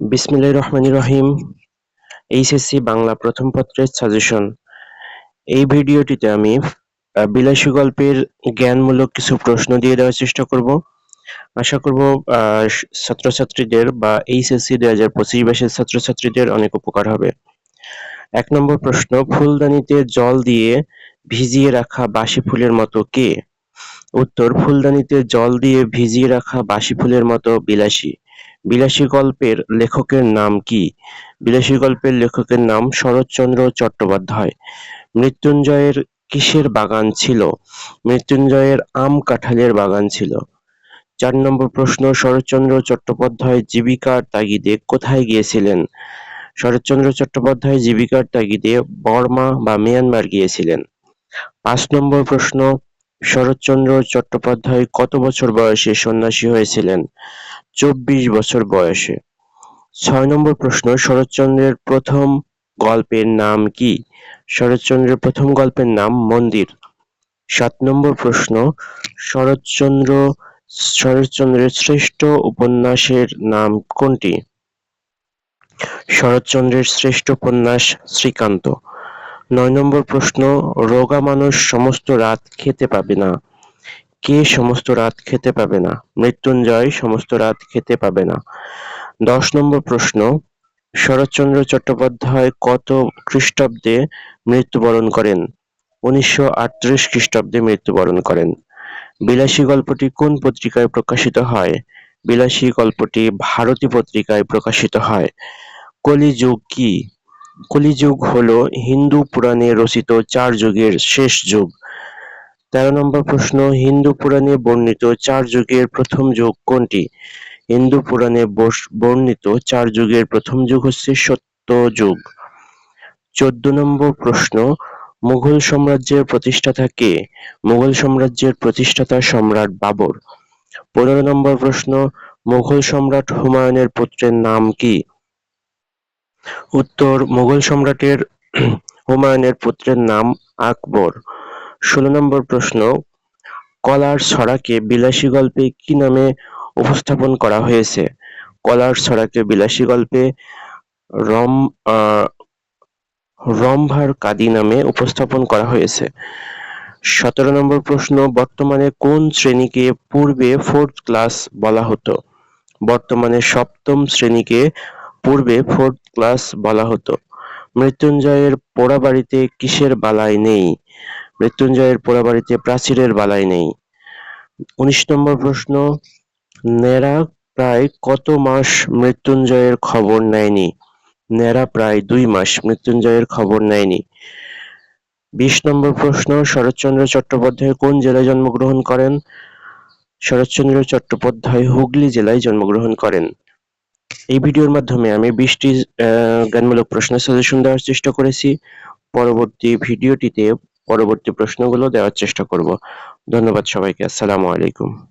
বিসমিল্লাহির রহমানির রহিম এইচএসসি বাংলা প্রথম পত্রের সাজেশন এই ভিডিওটিতে আমি বিলাসী গল্পের জ্ঞানমূলক কিছু প্রশ্ন দিয়ে দেওয়ার চেষ্টা করব। আশা করব ছাত্রছাত্রীদের বা এইচএসসি দুই হাজার পঁচিশ বাইশের ছাত্রছাত্রীদের অনেক উপকার হবে। এক নম্বর প্রশ্ন, ফুলদানিতে জল দিয়ে ভিজিয়ে রাখা বাসি ফুলের মতো কে? উত্তর, ফুলদানিতে জল দিয়ে ভিজিয়ে রাখা বাসি ফুলের মতো বিলাসী। বিলাসী গল্পের লেখকের নাম কি? বিলাসী গল্পের লেখকের নাম শরৎচন্দ্র চট্টোপাধ্যায়। মৃত্যুঞ্জয়ের কিসের বাগান ছিল? মৃত্যুঞ্জয়ের আম কাঁঠালের বাগান ছিল। চার নম্বর প্রশ্ন, শরৎচন্দ্র চট্টোপাধ্যায় জীবিকার তাগিদে কোথায় গিয়েছিলেন? শরৎচন্দ্র চট্টোপাধ্যায় জীবিকার তাগিদে বর্মা বা মিয়ানমার গিয়েছিলেন। পাঁচ নম্বর প্রশ্ন, শরৎচন্দ্র চট্টোপাধ্যায় কত বছর বয়সে সন্ন্যাসী হয়েছিলেন? চব্বিশ বছর বয়সে। ছয় নম্বর প্রশ্ন, শরৎচন্দ্রের প্রথম গল্পের নাম কি? শরৎচন্দ্রের প্রথম গল্পের নাম মন্দির। সাত নম্বর প্রশ্ন, শরৎচন্দ্র, শরৎচন্দ্রের শ্রেষ্ঠ উপন্যাসের নাম কোনটি? শরৎচন্দ্রের শ্রেষ্ঠ উপন্যাস শ্রীকান্ত। নয় নম্বর প্রশ্ন, রোগা মানুষ সমস্ত রাত খেতে পাবে না। কে সমস্ত রাত খেতে পাবে না? মৃত্যুঞ্জয় সমস্ত রাত খেতে পাবে না। দশ নম্বর প্রশ্ন, শরৎচন্দ্র চট্টোপাধ্যায় কত খ্রিস্টাব্দে মৃত্যুবরণ করেন? উনিশশো আটত্রিশ খ্রিস্টাব্দে মৃত্যুবরণ করেন। বিলাসী গল্পটি কোন পত্রিকায় প্রকাশিত হয়? বিলাসী গল্পটি ভারতী পত্রিকায় প্রকাশিত হয়। কলিযুগ কি? কলিযুগ হল হিন্দু পুরাণে রচিত চার যুগের শেষ যুগ। তেরো নম্বর প্রশ্ন, হিন্দু পুরাণে বর্ণিত চার যুগের প্রথম যুগ কোনটি? হিন্দু পুরাণে বর্ণিত চার যুগের প্রথম যুগ হচ্ছে সত্য যুগ। চোদ্দ নম্বর প্রশ্ন, মুঘল সাম্রাজ্যের প্রতিষ্ঠাতা কে? মুঘল সাম্রাজ্যের প্রতিষ্ঠাতা সম্রাট বাবর। পনেরো নম্বর প্রশ্ন, মুঘল সম্রাট হুমায়ুনের পুত্রের নাম কি? উত্তর, মুঘল সম্রাটের হুমায়ুনের পুত্রের নাম আকবর। ষোলো নম্বর প্রশ্ন, কলার ছড়াকে বিলাসী গল্পে কি নামে উপস্থাপন করা হয়েছে? কলার ছড়াকে বিলাসী গল্পে রম রম্ভার কাদি নামে উপস্থাপন করা হয়েছে। সতেরো নম্বর প্রশ্ন, বর্তমানে কোন শ্রেণীকে পূর্বে ফোর্থ ক্লাস বলা হতো? বর্তমানে সপ্তম শ্রেণীকে পূর্বে ফোর্থ ক্লাস বলা হতো। মৃত্যুঞ্জয়ের পোড়াবাড়িতে কিসের বালাই নেই? মৃত্যুঞ্জয়ের পোড়াবাড়িতে প্রাচীরের বালাই নেই। উনিশ নম্বর প্রশ্ন, নেরা প্রায় কত মাস মৃত্যুঞ্জয়ের খবর নেয়নি? নেরা প্রায় দুই মাস মৃত্যুঞ্জয়ের খবর নেয়নি। বিশ নম্বর প্রশ্ন, শরৎচন্দ্র চট্টোপাধ্যায় কোন জেলায় জন্মগ্রহণ করেন? শরৎচন্দ্র চট্টোপাধ্যায় হুগলি জেলায় জন্মগ্রহণ করেন। এই ভিডিওর মাধ্যমে আমি বিশটি জ্ঞানমূলক প্রশ্ন সাজেশন দেওয়ার চেষ্টা করেছি। পরবর্তী ভিডিওটিতে পরবর্তী প্রশ্নগুলো দেওয়ার চেষ্টা করব। ধন্যবাদ সবাইকে। আসসালামু আলাইকুম।